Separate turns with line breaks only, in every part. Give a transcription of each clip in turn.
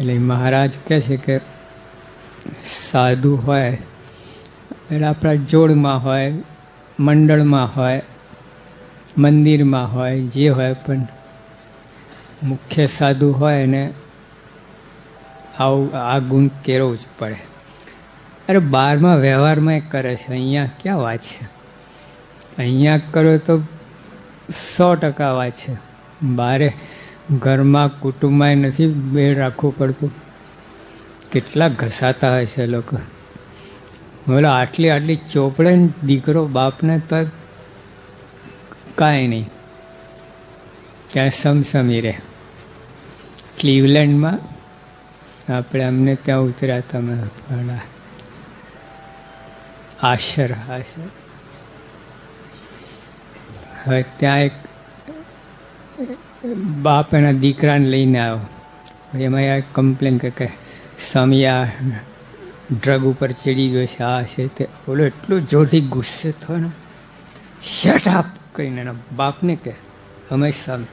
એટલે મહારાજ કહે છે કે સાધુ હોય એટલે આપણા જોડમાં હોય, મંડળમાં હોય, મંદિરમાં હોય, જે હોય, પણ મુખ્ય સાધુ હોય ને આવું, આ ગુણ કેળવવું જ પડે. અરે બારમાં વ્યવહારમાં એ કરે છે, અહીંયા ક્યાં વાત છે અહીંયા કરો તો સો ટકા વાત છે બારે ઘરમાં કુટુંબમાં નથી બેડ રાખવું પડતું. કેટલા ઘસાતા હોય છે લોકો. બોલો, આટલી આટલી ચોપડે દીકરો બાપને તો કાંઈ નહીં. ત્યાં સમસમી રહે. ક્લીવલેન્ડમાં આપણે અમને ત્યાં ઉતર્યા તમે પેલા આશર આશર હવે ત્યાં એક બાપ એના દીકરાને લઈને આવ્યો એમાં આ કમ્પ્લેન કે સ્વામી, આ ડ્રગ ઉપર ચડી ગયો છે, આ છે તે. બોલો, એટલું જોરથી ગુસ્સે થયો ને. શટ આપ કહીને એના બાપને કે અમે સ્વામી,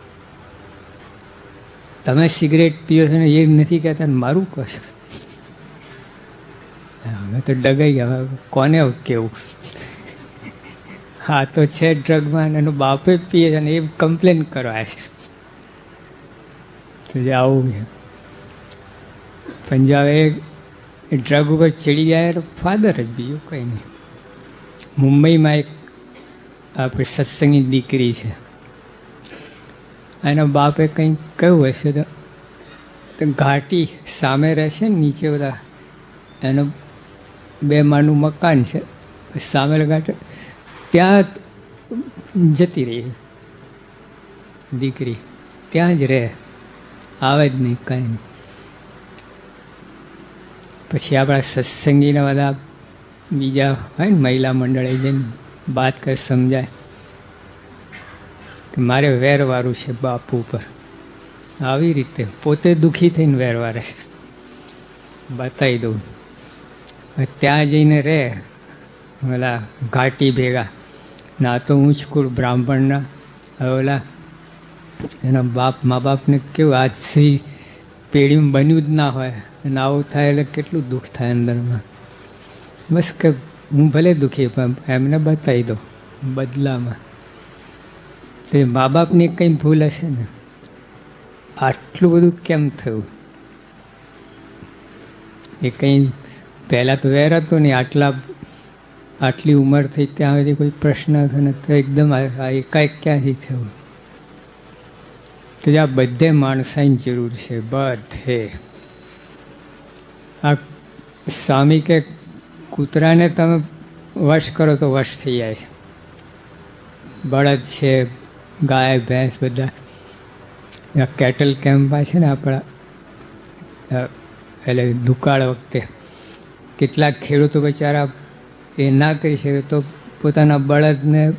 તમે સિગરેટ પીઓ છો ને એ નથી કહેતા મારું કહો છો? અમે તો ડગાઈ ગયા, હવે કોને કેવું? હા તો છે ડ્રગમાં એનો બાપે પીએ છે ને એ કમ્પ્લેન કરવા છે. આવું છે. પંજાબે ડ્રગ ઉપર ચડી તો ફાધર જ બીજું કંઈ નહીં. મુંબઈમાં એક આપણે સત્સંગી દીકરી છે. એના બાપે કંઈક કહ્યું હશે તો ઘાટી સામે રહેશે નીચે બધા. એનો બે માનું મકાન છે. સામે ઘાટ ત્યાં જતી રહી. દીકરી ત્યાં જ રહે. આવે જ નહીં, કાંઈ પછી આપણા સત્સંગીના બધા બીજા હોય ને મહિલા મંડળે જઈને વાત કર, સમજાય કે મારે વેરવારું છે બાપુ ઉપર. આવી રીતે પોતે દુઃખી થઈને વેરવારે. બતાવી દઉં. ત્યાં જઈને રહે ઓલા ઘાટી ભેગા. ના તો ઊંચકુળ બ્રાહ્મણના ઓલા એના બાપ, મા બાપને કેવું આજથી પેઢીમાં બન્યું જ ના હોય અને આવું થાય એટલે કેટલું દુઃખ થાય અંદરમાં. બસ કે હું ભલે દુઃખી પણ એમને બતાવી દો બદલામાં. તે મા બાપની કંઈ ભૂલ હશે ને, આટલું બધું કેમ થયું? એ કંઈ પહેલાં તો વેર હતો નહીં આટલા, આટલી ઉંમર થઈ, ત્યાં સુધી કોઈ પ્રશ્ન હતો ને, તો એકદમ એકાએક ક્યાંથી થયું? તો આ બધે માણસાની જરૂર છે, બધે. આ સ્વામી કે કૂતરાને તમે વશ કરો તો વશ થઈ જાય છે. બળદ છે, ગાય, ભેંસ બધા. કેટલ કેમ્પમાં છે ને આપણા એટલે દુકાળ વખતે કેટલાક ખેડૂતો બિચારા એ ના કરી શકે તો પોતાના બળદને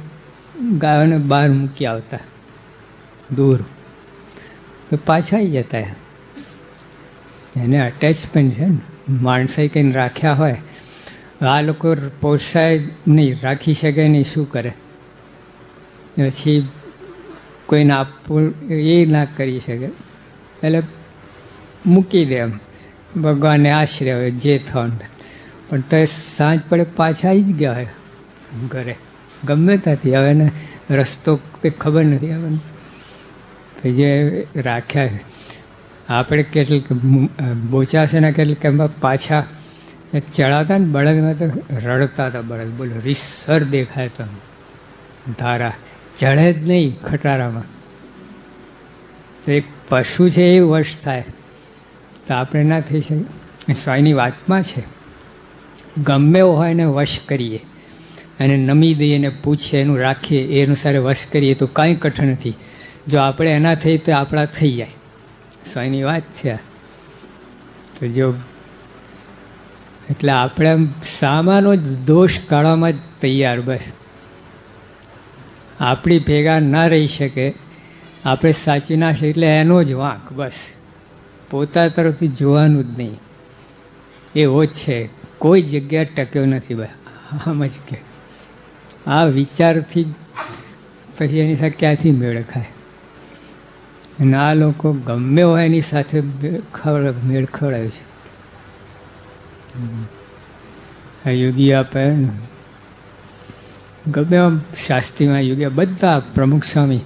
ગાયોને બહાર મૂકી આવતા. દૂર. તો પાછા આવી જતા એને અટેચમેન્ટ છે ને માણસે કંઈ રાખ્યા હોય, આ લોકો પોસાય નહીં, રાખી શકે નહીં, શું કરે? પછી કોઈને આપવું એ ના કરી શકે. એટલે મૂકી દે એમ. ભગવાનને આશરે હોય, જે થવાનું પણ તો સાંજ પડે પાછા આવી જ ગયા હોય, ઘરે. ગમે ત્યાંથી. હવે ને રસ્તો કંઈ ખબર નથી, હવે જે રાખ્યા આપણે કેટલીક બોચાસેના કેટલીક એમાં પાછા ચડાતા ને બળદમાં તો રડતા હતા બળદ. બોલો રીસર દેખાય તો ધારા. ચડે જ નહીં ખટારામાં. તો એક પશુ છે એ વશ થાય. તો આપણે ના થઈ શકે સ્વાયની વાતમાં છે. ગમે હોય એને વશ કરીએ. અને નમી દઈએ ને પૂછીએ, એનું રાખીએ, એ અનુસારે વશ કરીએ તો કાંઈ કઠણ નથી. જો આપણે એના થઈ તો આપણા થઈ જાય. સ્વાઈની વાત છે તો જો એટલે આપણે સામાનો જ દોષ કાઢવામાં જ તૈયાર બસ. આપણી ભેગા ના રહી શકે, આપણે સાચી ના શકે એટલે એનો જ વાંક બસ. પોતા તરફથી જોવાનું જ નહીં. એવો જ છે. કોઈ જગ્યા ટક્યો નથી બસ. આમ જ કે. આ વિચારથી પછી એની સાથે ક્યાંથી મેળ ખાય? અને આ લોકો ગમે હોય એની સાથે મેળ ખવડાવે છે. આ યોગી આપે. ગમે આમ શાસ્ત્રીમાં યોગી બધા પ્રમુખ સ્વામી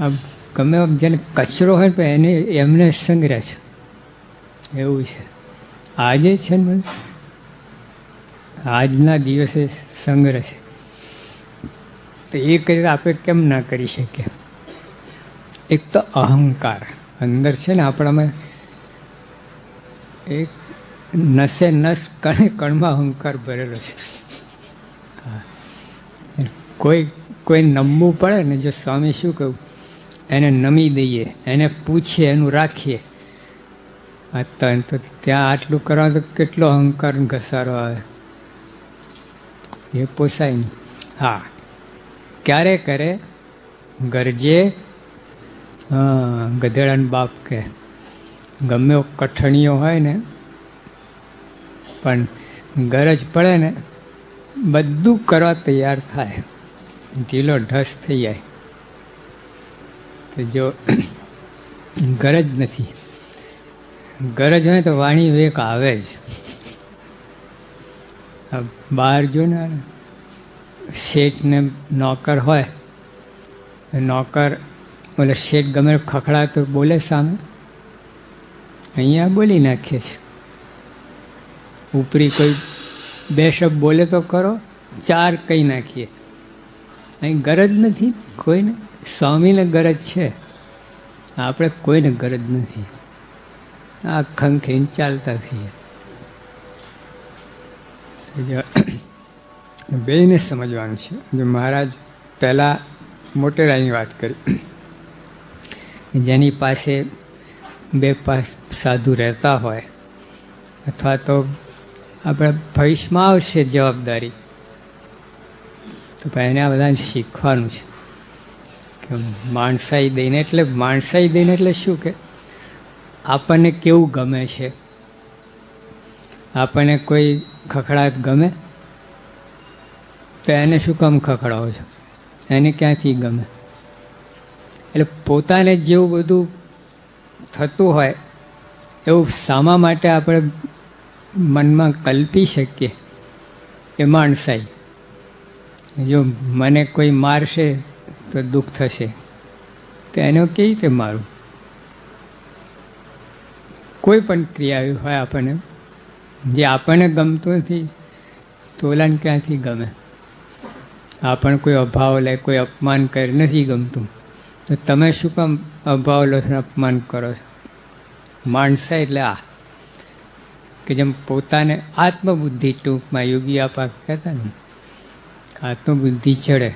આમ ગમે આમ જેને કચરો હોય તો એને એમને સંગ્રહ છે. એવું છે. આજે છે ને આજના દિવસે સંગ્રહ છે. તો એ કરી આપણે કેમ ના કરી શકીએ? એક તો અહંકાર. અંદર છે ને આપણામાં એક નસે નસ કણે કણમાં અહંકાર ભરેલો છે. કોઈ કોઈ નમવું પડે ને જો સ્વામી શું કહ્યું? એને નમી દઈએ, એને પૂછીએ, એનું રાખીએ. આ તો ત્યાં આટલું કરવા તો કેટલો અહંકાર ઘસારો આવે. એ પોસાય હા. ક્યારે કરે? ગરજે હા ગધેડાનો બાપ કે. ગમે કઠણીઓ હોય ને, પણ ગરજ પડે ને, બધું કરવા તૈયાર થાય. ઢીલો ઢસ થઈ જાય. તો જો ગરજ નથી. ગરજ હોય તો વાણી વેક આવે જ. બહાર જો ને શેઠ ને નોકર હોય નોકર બોલે શેઠ ગમે ખખડાતો બોલે સામે. અહીંયા બોલી નાખીએ છે. ઉપરી કોઈ બે શબ્દ બોલે તો કરો, ચાર કહી નાખીએ. અહીં ગરજ નથી, કોઈને. સ્વામીને ગરજ છે. આપણે કોઈને ગરજ નથી. આ ખંખીને ચાલતા થઈએ. બેને સમજવાનું છે. જો મહારાજ પહેલાં મોટેરાની વાત કરી. જેની પાસે બે સાધુ રહેતા હોય, અથવા તો આપણે ભવિષ્યમાં આવશે જવાબદારી, તો એને આ બધાને શીખવાનું છે. કે માણસાઈ દઈને એટલે, માણસાઈ દઈને એટલે શું કે, આપણને કેવું ગમે છે? આપણને કોઈ ખખડાટ ગમે? તો એને શું કામ ખખડાવો છો? એને ક્યાંથી ગમે? એટલે પોતાને જેવું બધું થતું હોય, એવું શામા માટે આપણે મનમાં કલ્પી શકીએ એ માણસાઈ. જો મને કોઈ મારશે તો દુઃખ થશે, તો એને કેવી રીતે મારું? કોઈ પણ ક્રિયા હોય આપણને, જે આપણને ગમતું નથી તોલાને ક્યાંથી ગમે? આપણને કોઈ અભાવ લે કોઈ અપમાન કરે નથી ગમતું. તો તમે શું કામ અભાવ લો છો અપમાન કરો છો? માણસા એટલે આ. કે જેમ પોતાને આત્મબુદ્ધિ ટૂંકમાં, યોગી આપા કહેતા ને, આત્મબુદ્ધિ ચડે.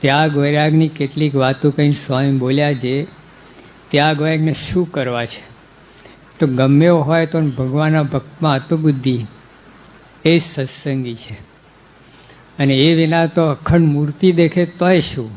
ત્યાગ વૈરાગની કેટલીક વાતો કંઈ સ્વામી બોલ્યા છે ત્યાગ વૈરાગને શું કરવા છે? તો ગમે હોય તો ભગવાનના ભક્તમાં આત્મબુદ્ધિ એ સત્સંગી છે. અને એ વિના તો અખંડ મૂર્તિ દેખે તોય શું?